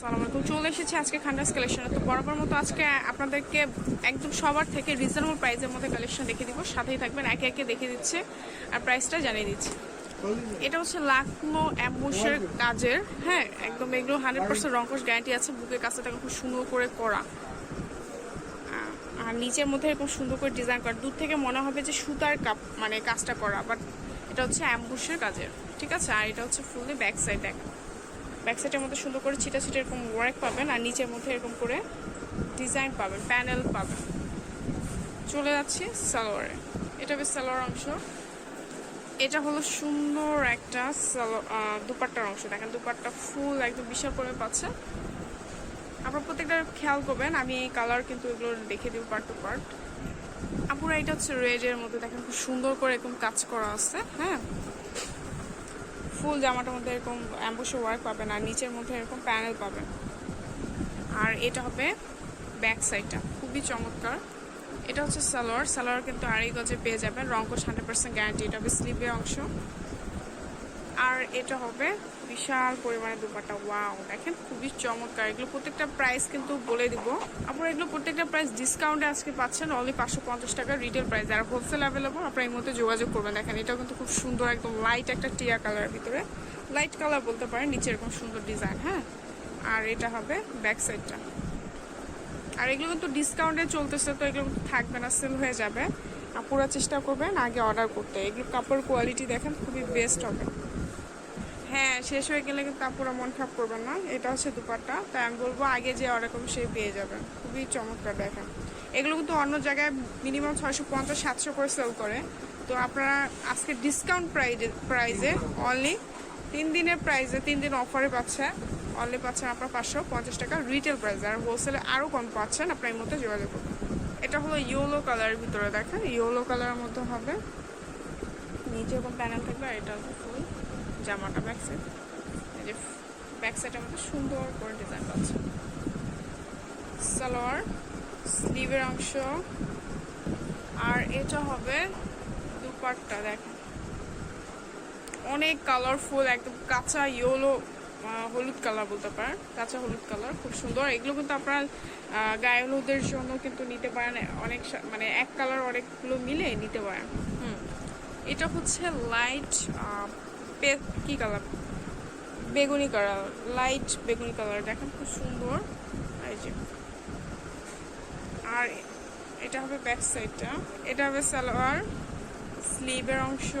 সালাম আলাইকুম চলে এসেছি আজকে খান্ডাস কালেকশনে তো বরাবর মতো আজকে আপনাদেরকে একদম সবার থেকে রিজনেবল প্রাইসের মধ্যে কালেকশন দেখে দিব। সাথেই থাকবেন, একে একে দেখে দিচ্ছে আর প্রাইসটা জানিয়ে দিচ্ছি। এটা হচ্ছে লাকনো অ্যাম্বুসের কাজের হ্যাঁ একদম এগুলো হান্ড্রেড পার্সেন্ট রঙ্কশ গ্যারান্টি আছে। বুকের কাছে খুব সুন্দর করে করা। আর নিচের মধ্যে এরকম সুন্দর করে ডিজাইন করা। দূর থেকে মনে হবে যে সুতার কাপ মানে কাজটা করা বাট এটা হচ্ছে অ্যাম্বুসের কাজের, ঠিক আছে? আর এটা হচ্ছে ফুললি ব্যাক সাইড দেখা। ব্যাক সাইডের মধ্যে সুন্দর করে ছিটা ছিটা এরকম ওয়ার্ক পাবেন আর নিচের মধ্যে এরকম করে ডিজাইন পাবেন প্যানেল পাবেন। চলে যাচ্ছি সালোয়ারে। এটা বেশ সালোয়ার অংশ। এটা হলো সুন্দর একটা দুপাট্টার অংশ। দেখেন দুপাট্টা ফুল একদম বিশাল করে পাচ্ছে। আপনার প্রত্যেকটা খেয়াল করবেন, আমি এই কালার কিন্তু এগুলো দেখে দিব পার্ট টু পার্ট আপুরা এটা হচ্ছে রেডের মধ্যে দেখেন খুব সুন্দর করে এরকম কাজ করা আছে হ্যাঁ? ফুল জামাটার মধ্যে এরকম অ্যাম্বুশ ওয়ার্ক পাবেন আর নিচের মধ্যে এরকম প্যানেল পাবেন। আর এটা হবে ব্যাক সাইডটা খুবই চমৎকার। এটা হচ্ছে সালোয়ার সালোয়ার কিন্তু আড়াই গজে পেয়ে যাবেন রঙ্কশ হান্ড্রেড পার্সেন্ট গ্যারান্টি এটা হবে স্লিভের অংশ। আর এটা হবে বিশাল পরিমাণে দুপাটা। ওয়াও দেখেন খুবই চমৎকার। এগুলো প্রত্যেকটা প্রাইস কিন্তু বলে দিব। আপনারা এগুলো প্রত্যেকটা প্রাইস ডিসকাউন্টে আজকে পাচ্ছেন অনলি পাঁচশো পঞ্চাশ টাকা রিটেল প্রাইস আর হোলসেল অ্যাভেলেবল আপনারা এই মধ্যে যোগাযোগ করবেন। দেখেন, এটাও কিন্তু খুব সুন্দর, একদম লাইট একটা টিয়া কালারের ভিতরে। লাইট কালার বলতে পারেন, নিচে এরকম সুন্দর ডিজাইন হ্যাঁ? আর এটা হবে ব্যাক সাইডটা আর এগুলো কিন্তু ডিসকাউন্টে চলতেছে, তো এগুলো থাকবে না সেল হয়ে যাবে। পুরো চেষ্টা করবেন আগে অর্ডার করতে। এগুলো কাপড় কোয়ালিটি দেখেন, খুবই বেস্ট হবে। হ্যাঁ শেষ হয়ে গেলে কিন্তু আপুরা মন খারাপ করবেন না। এটা হচ্ছে দুপাট্টা। তাই আমি বলব আগে যে অর্ডার করবেন সেই পেয়ে যাবেন খুবই চমৎকার দেখেন। এগুলো কিন্তু অন্য জায়গায় মিনিমাম ছয়শো পঞ্চাশ, সাতশো করে সেল করে। তো আপনারা আজকে ডিসকাউন্ট প্রাইজে প্রাইজে অনলি তিন দিনের প্রাইজে তিন দিন অফারে পাচ্ছে। অনলি পাচ্ছেন আপনার পাঁচশো পঞ্চাশ টাকা রিটেল প্রাইস আর হোলসেলে আরও কম পাচ্ছেন, আপনার এই মধ্যে যোগাযোগ করবেন এটা হলো ইয়েলো কালারের ভিতরে দেখেন। ইয়েলো কালারের মধ্যে হবে, নিচে এরকম প্যানেল থাকবে আর এটা হচ্ছে ফুল জামাটা ব্যাক সাইড এই যে ব্যাক সাইডের মধ্যে সুন্দর করে ডিজাইন পাচ্ছে। সালোয়ার স্লিভের অংশ। আর এটা হবে দুপাট্টা, দেখেন। অনেক কালারফুল একদম কাঁচা ইয়েলো হলুদ কালার বলতে পারেন। কাঁচা হলুদ কালার খুব সুন্দর। এগুলো কিন্তু আপনার গায়ে হলুদের জন্য কিন্তু নিতে পারেন। অনেক মানে এক কালার অনেকগুলো মিলে নিতে পারেন। হুম। এটা হচ্ছে লাইট কি কালার বেগুনি কালার লাইট বেগুনি কালার দেখেন খুব সুন্দর। এই যে। আর এটা হবে ব্যাক সাইডটা এটা হবে সালোয়ার স্লিভের অংশ।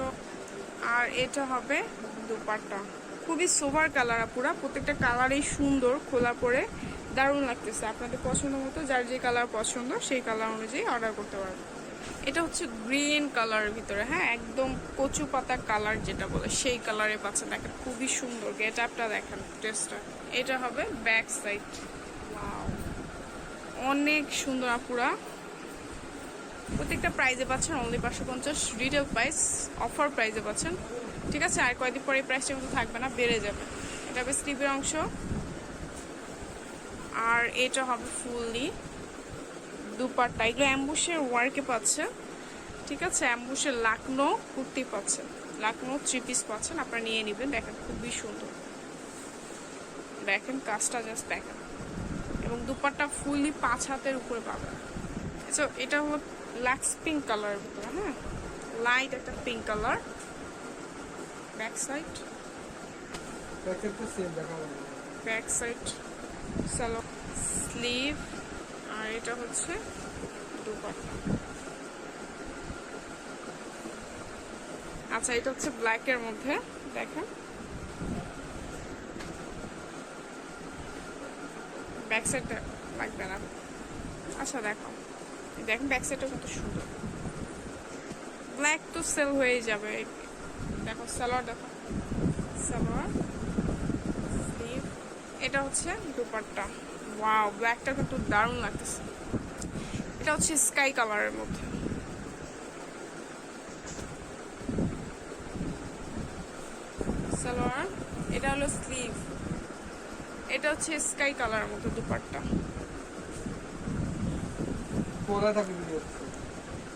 আর এটা হবে দুপাট্টা। খুবই সোভার কালার পুরা প্রত্যেকটা কালারই সুন্দর, খোলা পরে। দারুণ লাগতেছে। আপনাদের পছন্দ মতো, যার যে কালার পছন্দ, সেই কালার অনুযায়ী অর্ডার করতে পারবেন। এটা হচ্ছে গ্রিন কালারের ভিতরে হ্যাঁ? একদম কচু পাতা কালার যেটা বলে, সেই কালারে পাচ্ছেন দেখেন, খুবই সুন্দর গেট আপটা দেখেন, ড্রেসটা। এটা হবে ব্যাক সাইড। অনেক সুন্দর, আপুরা। প্রত্যেকটা প্রাইজে পাচ্ছেন অনলি পাঁচশো পঞ্চাশ। রিটেল প্রাইস অফার প্রাইজে পাচ্ছেন। ঠিক আছে? আর কয়েকদিন পরে এই প্রাইসটা কিন্তু থাকবে না, বেড়ে যাবে। এটা হবে স্লিভের অংশ। আর এটা হবে ফুললি। দুপাট্টা এগুলো অ্যাম্বুশের ওয়ার্কে পাচ্ছে। ঠিক আছে অ্যাম্বুশের লাকনো কুর্তি পাচ্ছেন। লাকনো থ্রি পিস পাচ্ছেন আপনারা নিয়ে নেবেন দেখেন খুবই সুন্দর। দেখেন কাজটা জাস্ট দেখেন। এবং দুপাট্টা ফুললি পাঁচ হাতের উপরে পাবেন। সো এটা হলো লাক্স পিঙ্ক কালারের ভিতরে হ্যাঁ? লাইট একটা pink colour back side back side সালো স্লিভ আর এটা হচ্ছে দুপাট্টা। আচ্ছা এটা হচ্ছে ব্ল্যাকের মধ্যে, দেখেন। ব্যাক সাইডটা লাগবে না। আচ্ছা দেখো। দেখেন ব্যাক সাইডটা কত সুন্দর। ব্ল্যাক তো সেল হয়ে যাবে। দেখো, সালোয়ার দেখো। সালোয়ার স্লিভ এটা হচ্ছে দুপাট্টা। ওয়াও ব্ল্যাকটা কিন্তু দারুণ লাগতেছে। এটা হচ্ছে স্কাই কালারের মধ্যে। সালোয়ার এটা হলো স্লিভ এটা হচ্ছে স্কাই কালারের মধ্যে দুপাট্টা।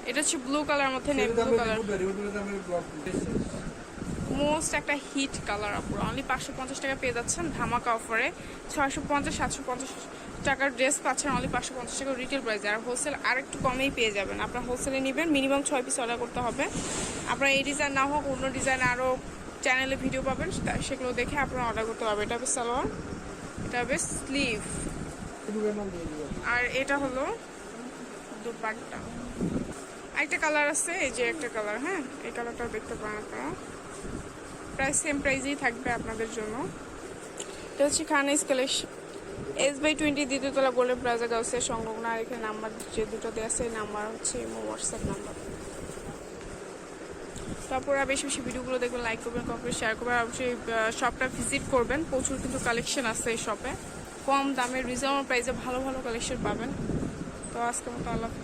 এটা হচ্ছে ব্লু কালার মধ্যে নেই ব্লু কালার মোস্ট একটা হিট কালার, আপুর। অনলি পাঁচশো পঞ্চাশ টাকা পেয়ে যাচ্ছেন ধামাকা অফারে। ছয়শো পঞ্চাশ, সাতশো পঞ্চাশ টাকার ড্রেস পাচ্ছেন অনলি পাঁচশো পঞ্চাশ টাকা রিটেল প্রাইসে আর হোলসেল আর একটু কমেই পেয়ে যাবেন। আপনার হোলসেলে নেবেন মিনিমাম ছয় পিস অর্ডার করতে হবে। আপনার এই ডিজাইন না হোক, অন্য ডিজাইন আরও চ্যানেলে ভিডিও পাবেন সেগুলো দেখে আপনারা অর্ডার করতে পারবেন। এটা হবে সালোয়ার, এটা হবে স্লিভ আর এটা হলো দুপাট্টা। একটা কালার আছে, এই যে একটা কালার হ্যাঁ? এই কালারটাও দেখতে পারেন আপনারা। প্রাইস সেম প্রাইসেই থাকবে আপনাদের জন্য। এটা হচ্ছে খানাইস কালেকশন এস বাই টোয়েন্টি দ্বিতীয়তলা গোল্ডেন প্লাজা গাউসের সংলগ্ন। আর এখানে নাম্বার যে দুটো দেওয়া আছে নাম্বার হচ্ছে হোয়াটসঅ্যাপ নাম্বার তারপর আর বেশি বেশি ভিডিওগুলো দেখবেন লাইক করবেন কমেন্ট শেয়ার করবেন। অবশ্যই শপটা ভিজিট করবেন। প্রচুর কিন্তু কালেকশন আছে এই শপে কম দামে রিজনেবল প্রাইসে ভালো ভালো কালেকশন পাবেন। তো আজকে মতো আল্লাহ।